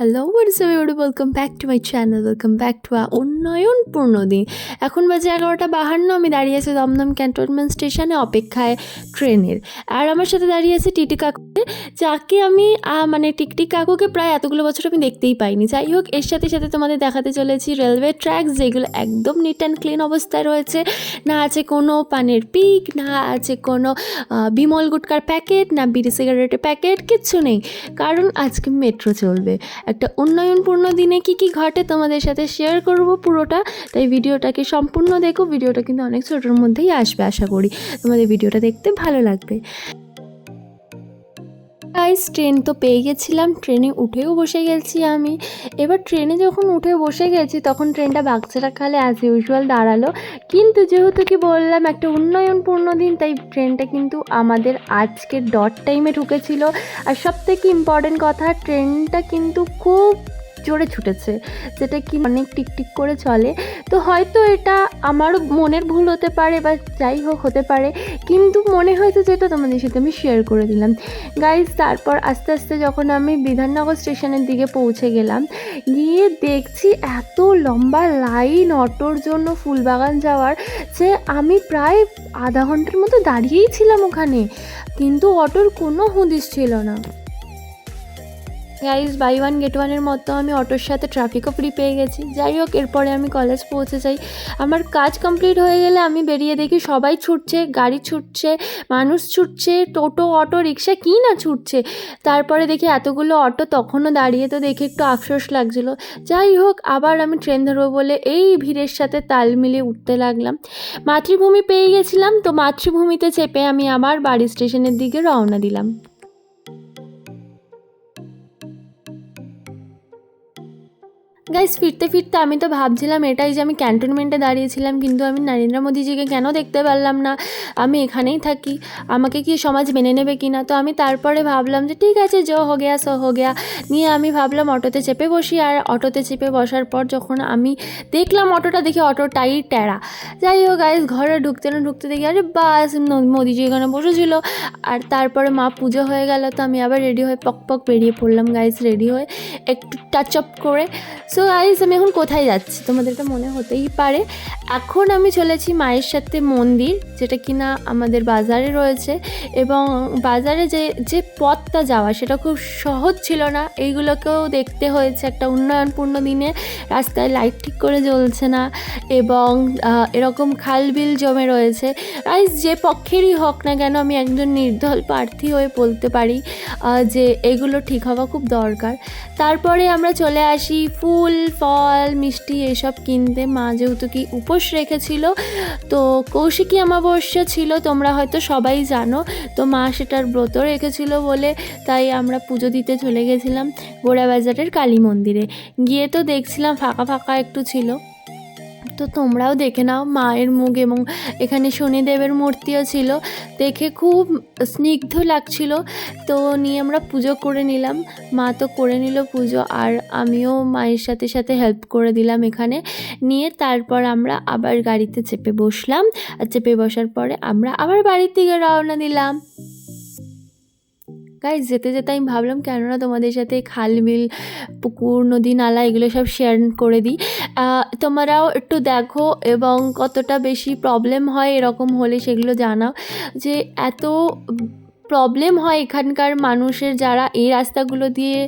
hello what's everybody welcome back to my channel welcome back to a উন্নয়ন পূর্ণদিন এখন বাজে এগারোটা বাহান্ন, আমি দাঁড়িয়ে আছি দমদম ক্যান্টনমেন্ট স্টেশনে অপেক্ষায় ট্রেনের। আর আমার সাথে দাঁড়িয়ে আছে টিটি কাকুকে যাকে আমি মানে টিকটিক কাকুকে প্রায় এতগুলো বছর আমি দেখতেই পাইনি। যাই হোক, এর সাথে সাথে তোমাদের দেখাতে চলেছি রেলওয়ে ট্র্যাকস, যেগুলো একদম নিট অ্যান্ড ক্লিন অবস্থায় রয়েছে। না আছে কোনো পানের পিক, না আছে কোনো বিমল গুটকার প্যাকেট, না বিড়ি সিগারেটের প্যাকেট, কিচ্ছু নেই। কারণ আজকে মেট্রো চলবে। একটা উন্নয়নপূর্ণ দিনে কি কি ঘটে তোমাদের সাথে শেয়ার করব পুরোটা। তাই ভিডিওটাকে সম্পূর্ণ দেখো। ভিডিওটা কিন্তু অনেক ছোটোর মধ্যেই আসবে, আশা করি। তোমাদের ভিডিওটা দেখতে ভালো লাগবে। গাইস ট্রেন তো পেয়ে গেছিলাম। ট্রেনে উঠেও বসে গেছি আমি। এবার ট্রেনে যখন উঠে বসে গেছি, তখন ট্রেনটা বাচ্চারা খালে অ্যাজ ইউজুয়াল দাঁড়াল। কিন্তু যেহেতু কি বললাম, একটা উন্নয়নপূর্ণ দিন, তাই ট্রেনটা কিন্তু আমাদের আজকে ডট টাইমে ঢুকেছিল। আর সব থেকে ইম্পর্টেন্ট কথা ট্রেনটা কিন্তু খুব জোরে ছুটেছে, যেটা কি অনেক টিকটিক করে চলে। তো হয়তো এটা আমার মনের ভুল হতে পারে বা যাই হোক হতে পারে, কিন্তু মনে হয়েছে যেটা তোমাদের সাথে আমি শেয়ার করে দিলাম। গাইজ তারপর আস্তে আস্তে যখন আমি বিধাননগর স্টেশনের দিকে পৌঁছে গেলাম, গিয়ে দেখছি এত লম্বা লাইন অটোর জন্য ফুলবাগান যাওয়ার, যে আমি প্রায় আধা ঘণ্টার মতো দাঁড়িয়েই ছিলাম ওখানে। কিন্তু অটোর কোনো হুদিস ছিল না। গাইজ বাই ওয়ান গেট ওয়ানের মতো আমি অটোর সাথে ট্রাফিকও ফ্রি পেয়ে গেছি। যাই হোক, এরপরে আমি কলেজ পৌঁছে যাই। আমার কাজ কমপ্লিট হয়ে গেলে আমি বেরিয়ে দেখি সবাই ছুটছে, গাড়ি ছুটছে, মানুষ ছুটছে, টোটো, অটো, রিক্সা, কী না ছুটছে। তারপরে দেখি এতগুলো অটো তখনও দাঁড়িয়ে, তো দেখে একটু আফসোস লাগছিল। যাই হোক, আবার আমি ট্রেন ধরবো বলে এই ভিড়ের সাথে তাল মিলিয়ে উঠতে লাগলাম। মাতৃভূমি পেয়ে গেছিলাম, তো মাতৃভূমিতে চেপে আমি আমার বাড়ি স্টেশনের দিকে রওনা দিলাম। গাইস ফিরতে ফিরতে আমি তো ভাবছিলাম এটাই যে আমি ক্যান্টনমেন্টে দাঁড়িয়েছিলাম, কিন্তু আমি নরেন্দ্র মোদীজিকে কেন দেখতে পারলাম না? আমি এখানেই থাকি। আমাকে কি সমাজ মেনে নেবে কি না তো আমি তারপরে ভাবলাম যে ঠিক আছে জো হো গেয়া, সো হো গেয়া। নিয়ে আমি ভাবলাম অটোতে চেপে বসি আর অটোতে চেপে বসার পর যখন আমি দেখলাম অটোটা, দেখি অটোটাই ট্যাড়া যাই হোক গাইস ঘরে ঢুকতে না ঢুকতে দেখি, আরে বাস মোদিজি এখানে বসেছিল। আর তারপরে মা পুজো হয়ে গেল, তো আমি আবার রেডি হয়ে পক পক বেরিয়ে পড়লাম গাইস রেডি হয়ে একটু টাচ আপ করে। সো গাইস আমি এখন কোথায় যাচ্ছি? তোমাদের তো মনে হতেই পারে। এখন আমি চলেছি মায়ের সাথে মন্দির, যেটা কিনা আমাদের বাজারে রয়েছে। এবং বাজারে যে যে পথটা যাওয়া, সেটা খুব সহজ ছিল না। এইগুলোকেও দেখতে হয়েছে একটা উন্নয়নপূর্ণ দিনে। রাস্তায় লাইট ঠিক করে জ্বলছে না। এবং এরকম খাল বিল জমে রয়েছে। গাইস যে পক্ষেরই হোক না কেন, আমি একজন নির্দল প্রার্থী হয়ে বলতে পারি যে এগুলো ঠিক হওয়া খুব দরকার। তারপরে আমরা চলে আসি ফুল ফল মিষ্টি এসব কিনতে মা যেহেতু কি উপোস রেখেছিল, তো কৌশিকী অমাবস্যা ছিল, তোমরা হয়তো সবাই জানো, তো মা সেটার ব্রত রেখেছিল বলে তাই আমরা পুজো দিতে চলে গেছিলাম গোড়া বাজারের কালী মন্দিরে। গিয়ে তো দেখছিলাম ফাঁকা ফাঁকা একটু ছিল। তো তোমরাও দেখে নাও, মায়ের মুখ এবং এখানে শনিদেবের মূর্তিও ছিল। দেখে খুব স্নিগ্ধ লাগছিল। তো নিয়ে আমরা পুজো করে নিলাম। মা তো করে নিল পুজো আর আমিও মায়ের সাথে সাথে হেল্প করে দিলাম এখানে। নিয়ে তারপর আমরা আবার গাড়িতে চেপে বসলাম। আর চেপে বসার পরে আমরা আবার বাড়ির দিকে রওনা দিলাম। গাইজ যেতে যেতে আমি ভাবলাম, কেননা তোমাদের সাথে খাল বিল, পুকুর, নদী, নালা, এগুলো সব শেয়ার করে দিই। তোমরাও একটু দেখো এবং কতটা বেশি প্রবলেম হয় এরকম হলে সেগুলো জানাও যে এত প্রবলেম হয় এখানকার মানুষের যারা এই রাস্তাগুলো দিয়ে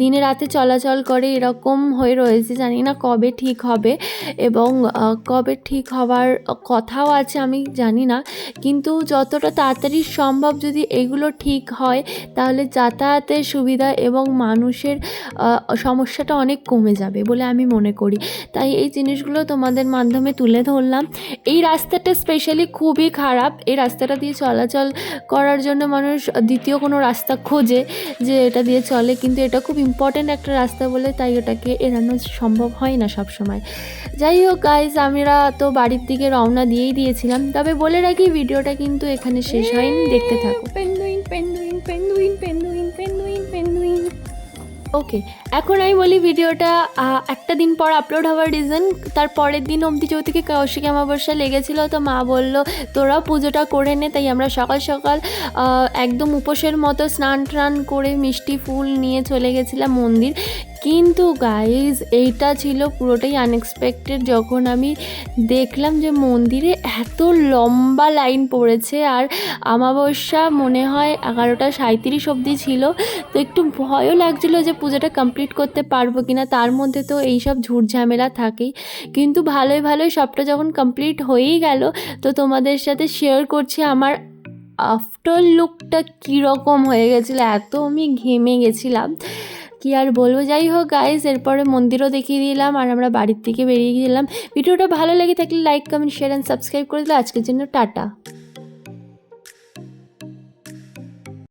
দিনে রাতে চলাচল করে, এরকম হয়ে রয়েছে। জানি না কবে ঠিক হবে এবং কবে ঠিক হওয়ার কথাও আছে আমি জানি না। কিন্তু যতটা তাড়াতাড়ি সম্ভব যদি এগুলো ঠিক হয়, তাহলে যাতায়াতের সুবিধা এবং মানুষের সমস্যাটা অনেক কমে যাবে বলে আমি মনে করি। তাই এই জিনিসগুলো তোমাদের মাধ্যমে তুলে ধরলাম। এই রাস্তাটা স্পেশালি খুবই খারাপ। এই রাস্তাটা দিয়ে চলাচল করার জন্য মানুষ দ্বিতীয় কোনো রাস্তা খোঁজে যে এটা দিয়ে চলে, কিন্তু এটা খুব ইম্পর্ট্যান্ট একটা রাস্তা বলে তাই ওটাকে এড়ানো সম্ভব হয় না সব সময় যাই হোক গাইজ আমরা তো বাড়ির দিকে রওনা দিয়েই দিয়েছিলাম, তবে বলে রাখি ভিডিওটা কিন্তু এখানে শেষ হয়নি, দেখতে থাকো। পেন্ডুইন পেন্ডুইন পেন্ডুইন পেন্ডুইন ওকে এখন আমি বলি ভিডিওটা একটা দিন পর আপলোড হওয়ার রিজন তার পরের দিন অবধি চৌথিকে কৌশিক অমাবস্যা লেগেছিল, তো মা বলল তোরা পুজোটা করে নে। তাই আমরা সকাল সকাল একদম উপোসের মতো স্নান টান করে মিষ্টি ফুল নিয়ে চলে গেছিলাম মন্দির। কিন্তু গাইজ এইটা ছিল পুরোটাই আনএক্সপেক্টেড যখন আমি দেখলাম যে মন্দিরে এত লম্বা লাইন পড়েছে আর আমাবস্যা মনে হয় এগারোটা সাঁত্রিশ অবধি ছিল। তো একটু ভয়ও লাগছিল যে পুজোটা কমপ্লিট করতে পারব কি না তার মধ্যে তো এইসব ঝামেলা থাকেই। কিন্তু ভালোই ভালোই সবটা যখন কমপ্লিট হয়েই গেল, তো তোমাদের সাথে শেয়ার করছি আমার আফটার লুকটা কীরকম হয়ে গেছিল, এত আমি ঘেমে গেছিলাম। কি আর বলব? যাই হোক গাইজ এরপরে মন্দিরও দেখিয়ে দিলাম আর আমরা বাড়ির থেকে বেরিয়ে গেলাম। ভিডিওটা ভালো লেগে থাকলে like comment share and subscribe করে দিলে আজকের জন্য টাটা।